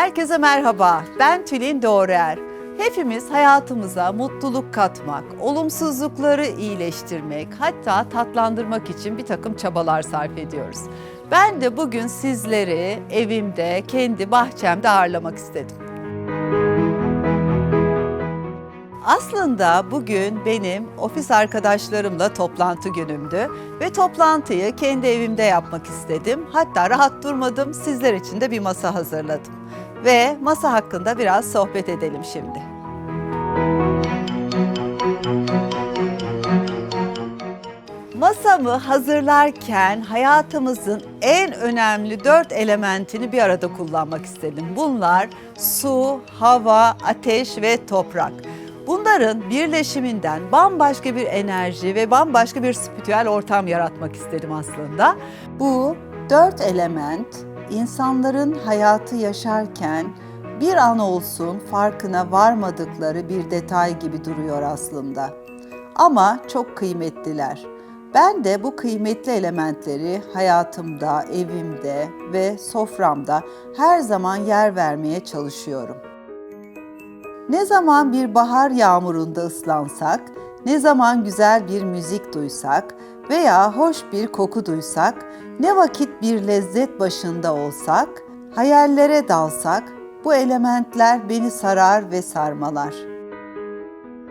Herkese merhaba, ben Tülin Doğruer. Hepimiz hayatımıza mutluluk katmak, olumsuzlukları iyileştirmek, hatta tatlandırmak için bir takım çabalar sarf ediyoruz. Ben de bugün sizleri evimde, kendi bahçemde ağırlamak istedim. Aslında bugün benim ofis arkadaşlarımla toplantı günümdü ve toplantıyı kendi evimde yapmak istedim. Hatta rahat durmadım, sizler için de bir masa hazırladım. Ve masa hakkında biraz sohbet edelim şimdi. Masamı hazırlarken hayatımızın en önemli dört elementini bir arada kullanmak istedim. Bunlar su, hava, ateş ve toprak. Bunların birleşiminden bambaşka bir enerji ve bambaşka bir spiritüel ortam yaratmak istedim aslında. Bu dört element insanların hayatı yaşarken bir an olsun farkına varmadıkları bir detay gibi duruyor aslında. Ama çok kıymetliler. Ben de bu kıymetli elementleri hayatımda, evimde ve soframda her zaman yer vermeye çalışıyorum. Ne zaman bir bahar yağmurunda ıslansak, ne zaman güzel bir müzik duysak veya hoş bir koku duysak, ne vakit bir lezzet başında olsak, hayallere dalsak, bu elementler beni sarar ve sarmalar.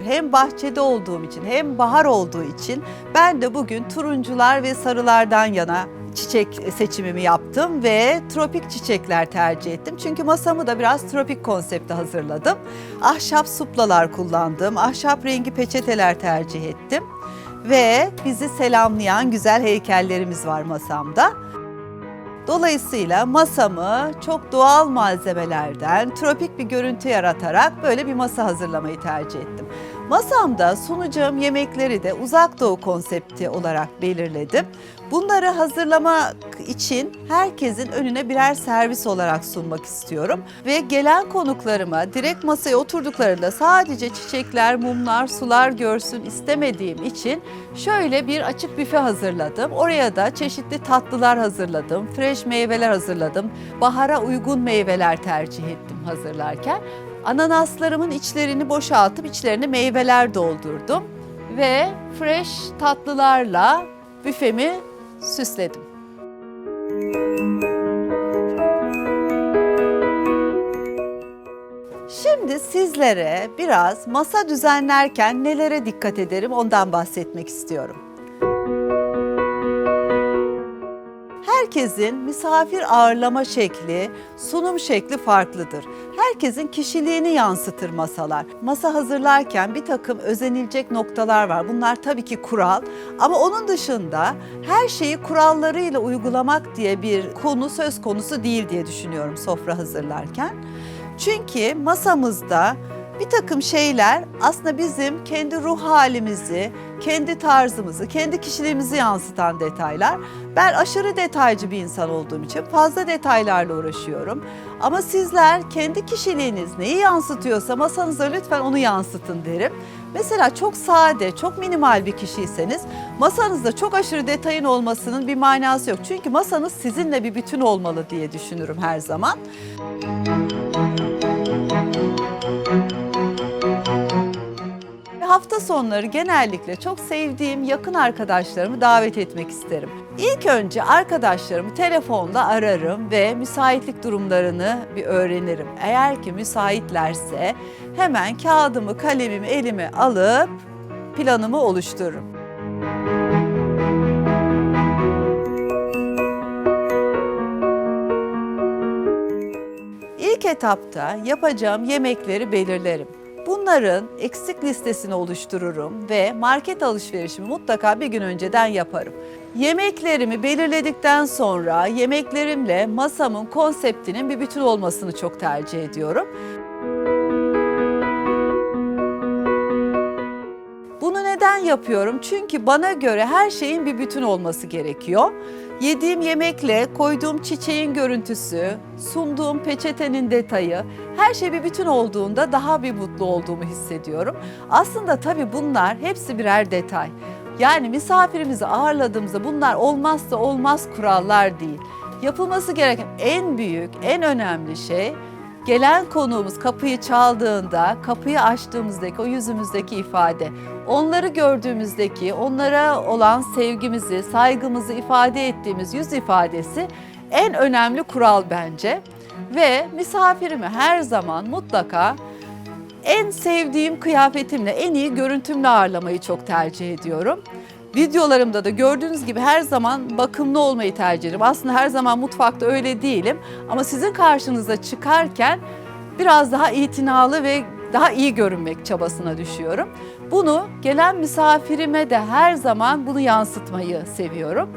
Hem bahçede olduğum için hem bahar olduğu için ben de bugün turuncular ve sarılardan yana çiçek seçimimi yaptım ve tropik çiçekler tercih ettim. Çünkü masamı da biraz tropik konsepte hazırladım. Ahşap suplalar kullandım. Ahşap rengi peçeteler tercih ettim. Ve bizi selamlayan güzel heykellerimiz var masamda. Dolayısıyla masamı çok doğal malzemelerden tropik bir görüntü yaratarak böyle bir masa hazırlamayı tercih ettim. Masamda sunacağım yemekleri de uzak doğu konsepti olarak belirledim. Bunları hazırlamak için herkesin önüne birer servis olarak sunmak istiyorum. Ve gelen konuklarıma direkt masaya oturduklarında sadece çiçekler, mumlar, sular görsün istemediğim için şöyle bir açık büfe hazırladım. Oraya da çeşitli tatlılar hazırladım, fresh meyveler hazırladım. Bahara uygun meyveler tercih ettim hazırlarken. Ananaslarımın içlerini boşaltıp içlerine meyveler doldurdum ve fresh tatlılarla büfemi süsledim. Şimdi sizlere biraz masa düzenlerken nelere dikkat ederim ondan bahsetmek istiyorum. Herkesin misafir ağırlama şekli, sunum şekli farklıdır. Herkesin kişiliğini yansıtır masalar. Masa hazırlarken bir takım özenilecek noktalar var. Bunlar tabii ki kural ama onun dışında her şeyi kurallarıyla uygulamak diye bir konu söz konusu değil diye düşünüyorum sofra hazırlarken. Çünkü masamızda bir takım şeyler aslında bizim kendi ruh halimizi, kendi tarzımızı, kendi kişiliğimizi yansıtan detaylar. Ben aşırı detaycı bir insan olduğum için fazla detaylarla uğraşıyorum. Ama sizler kendi kişiliğiniz neyi yansıtıyorsa masanıza lütfen onu yansıtın derim. Mesela çok sade, çok minimal bir kişiyseniz masanızda çok aşırı detayın olmasının bir manası yok. Çünkü masanız sizinle bir bütün olmalı diye düşünürüm her zaman. Hafta sonları genellikle çok sevdiğim yakın arkadaşlarımı davet etmek isterim. İlk önce arkadaşlarımı telefonla ararım ve müsaitlik durumlarını bir öğrenirim. Eğer ki müsaitlerse hemen kağıdımı, kalemimi elime alıp planımı oluştururum. İlk etapta yapacağım yemekleri belirlerim. Bunların eksik listesini oluştururum ve market alışverişimi mutlaka bir gün önceden yaparım. Yemeklerimi belirledikten sonra yemeklerimle masamın konseptinin bir bütün olmasını çok tercih ediyorum. Neden yapıyorum? Çünkü bana göre her şeyin bir bütün olması gerekiyor. Yediğim yemekle koyduğum çiçeğin görüntüsü, sunduğum peçetenin detayı, her şey bir bütün olduğunda daha bir mutlu olduğumu hissediyorum. Aslında tabii bunlar hepsi birer detay. Yani misafirimizi ağırladığımızda bunlar olmazsa olmaz kurallar değil. Yapılması gereken en büyük, en önemli şey gelen konuğumuz kapıyı çaldığında kapıyı açtığımızdaki o yüzümüzdeki ifade, onları gördüğümüzdeki onlara olan sevgimizi, saygımızı ifade ettiğimiz yüz ifadesi en önemli kural bence. Ve misafirimi her zaman mutlaka en sevdiğim kıyafetimle, en iyi görüntümle ağırlamayı çok tercih ediyorum. Videolarımda da gördüğünüz gibi her zaman bakımlı olmayı tercih ederim. Aslında her zaman mutfakta öyle değilim ama sizin karşınıza çıkarken biraz daha itinalı ve daha iyi görünmek çabasına düşüyorum. Bunu gelen misafirime de her zaman bunu yansıtmayı seviyorum.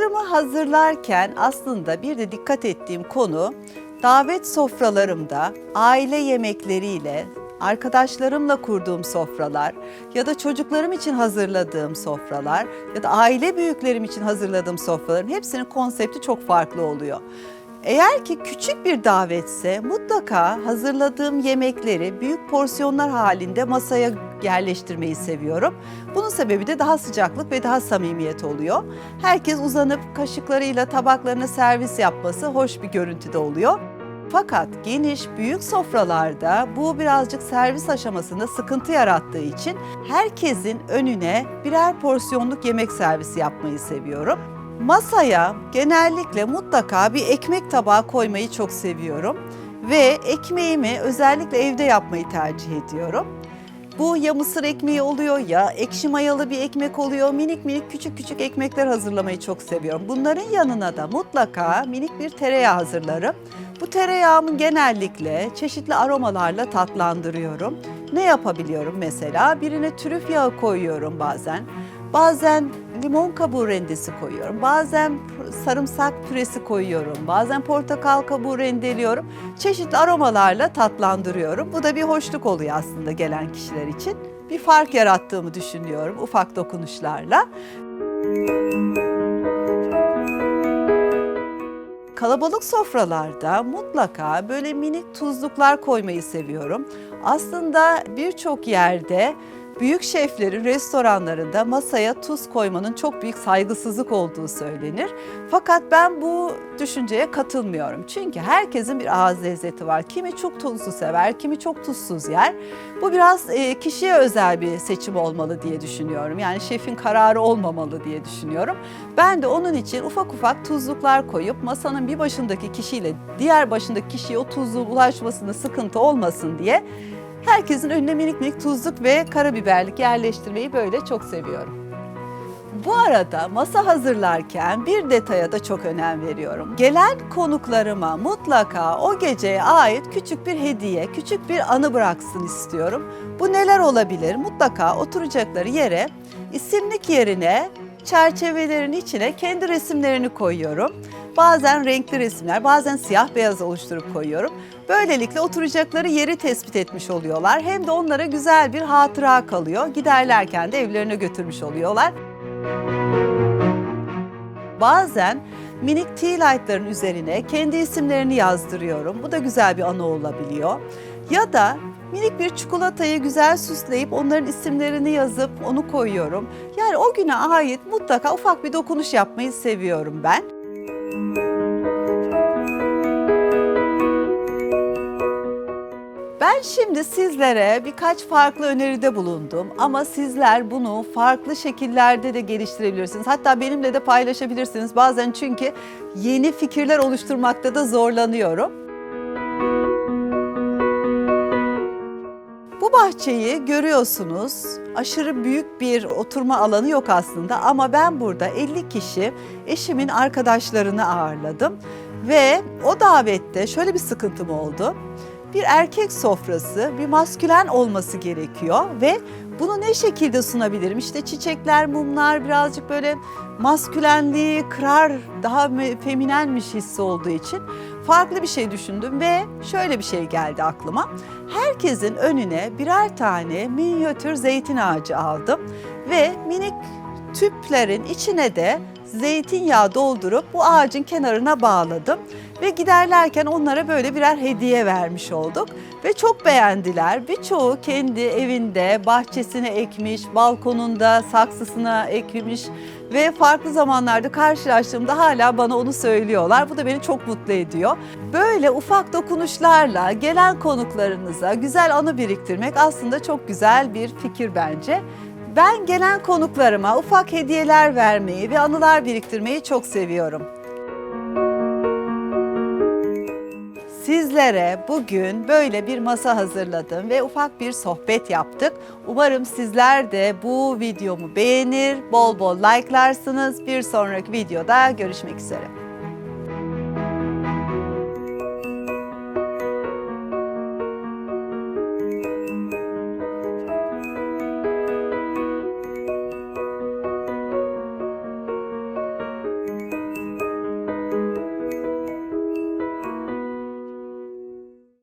Sofralarımı hazırlarken aslında bir de dikkat ettiğim konu davet sofralarımda aile yemekleriyle arkadaşlarımla kurduğum sofralar ya da çocuklarım için hazırladığım sofralar ya da aile büyüklerim için hazırladığım sofraların hepsinin konsepti çok farklı oluyor. Eğer ki küçük bir davetse mutlaka hazırladığım yemekleri büyük porsiyonlar halinde masaya yerleştirmeyi seviyorum. Bunun sebebi de daha sıcaklık ve daha samimiyet oluyor. Herkes uzanıp kaşıklarıyla tabaklarına servis yapması hoş bir görüntüde oluyor. Fakat geniş büyük sofralarda bu birazcık servis aşamasında sıkıntı yarattığı için herkesin önüne birer porsiyonluk yemek servisi yapmayı seviyorum. Masaya genellikle mutlaka bir ekmek tabağı koymayı çok seviyorum ve ekmeğimi özellikle evde yapmayı tercih ediyorum. Bu ya mısır ekmeği oluyor ya ekşi mayalı bir ekmek oluyor. Minik minik küçük küçük ekmekler hazırlamayı çok seviyorum. Bunların yanına da mutlaka minik bir tereyağı hazırlarım. Bu tereyağımı genellikle çeşitli aromalarla tatlandırıyorum. Ne yapabiliyorum mesela? Birine trüf yağı koyuyorum bazen. Bazen limon kabuğu rendesi koyuyorum. Bazen sarımsak püresi koyuyorum. Bazen portakal kabuğu rendeliyorum. Çeşitli aromalarla tatlandırıyorum. Bu da bir hoşluk oluyor aslında gelen kişiler için. Bir fark yarattığımı düşünüyorum ufak dokunuşlarla. Kalabalık sofralarda mutlaka böyle minik tuzluklar koymayı seviyorum. Aslında birçok yerde büyük şeflerin restoranlarında masaya tuz koymanın çok büyük saygısızlık olduğu söylenir. Fakat ben bu düşünceye katılmıyorum. Çünkü herkesin bir ağız lezzeti var. Kimi çok tuzlu sever, kimi çok tuzsuz yer. Bu biraz e, kişiye özel bir seçim olmalı diye düşünüyorum. Yani şefin kararı olmamalı diye düşünüyorum. Ben de onun için ufak ufak tuzluklar koyup masanın bir başındaki kişiyle diğer başındaki kişiye o tuzluğun ulaşmasında sıkıntı olmasın diye herkesin önüne minik minik tuzluk ve karabiberlik yerleştirmeyi böyle çok seviyorum. Bu arada masa hazırlarken bir detaya da çok önem veriyorum. Gelen konuklarıma mutlaka o geceye ait küçük bir hediye, küçük bir anı bıraksın istiyorum. Bu neler olabilir? Mutlaka oturacakları yere isimlik yerine çerçevelerin içine kendi resimlerini koyuyorum. Bazen renkli resimler, bazen siyah beyaz oluşturup koyuyorum. Böylelikle oturacakları yeri tespit etmiş oluyorlar. Hem de onlara güzel bir hatıra kalıyor. Giderlerken de evlerine götürmüş oluyorlar. Bazen minik tea light'ların üzerine kendi isimlerini yazdırıyorum. Bu da güzel bir anı olabiliyor. Ya da minik bir çikolatayı güzel süsleyip onların isimlerini yazıp onu koyuyorum. Yani o güne ait mutlaka ufak bir dokunuş yapmayı seviyorum ben. Ben şimdi sizlere birkaç farklı öneride bulundum ama sizler bunu farklı şekillerde de geliştirebilirsiniz. Hatta benimle de paylaşabilirsiniz. Bazen çünkü yeni fikirler oluşturmakta da zorlanıyorum. Bu bahçeyi görüyorsunuz. Aşırı büyük bir oturma alanı yok aslında ama ben burada 50 kişi eşimin arkadaşlarını ağırladım ve o davette şöyle bir sıkıntım oldu bir erkek sofrası, bir maskülen olması gerekiyor ve bunu ne şekilde sunabilirim? İşte çiçekler, mumlar birazcık böyle maskülenliği kırar, daha feminenmiş hissi olduğu için farklı bir şey düşündüm ve şöyle bir şey geldi aklıma. Herkesin önüne birer tane minyatür zeytin ağacı aldım ve minik tüplerin içine de zeytinyağı doldurup bu ağacın kenarına bağladım ve giderlerken onlara böyle birer hediye vermiş olduk ve çok beğendiler. Birçoğu kendi evinde bahçesine ekmiş, balkonunda saksısına ekmiş ve farklı zamanlarda karşılaştığımda hala bana onu söylüyorlar. Bu da beni çok mutlu ediyor. Böyle ufak dokunuşlarla gelen konuklarınıza güzel anı biriktirmek aslında çok güzel bir fikir bence. Ben gelen konuklarıma ufak hediyeler vermeyi ve anılar biriktirmeyi çok seviyorum. Sizlere bugün böyle bir masa hazırladım ve ufak bir sohbet yaptık. Umarım sizler de bu videomu beğenir, bol bol likelarsınız. Bir sonraki videoda görüşmek üzere.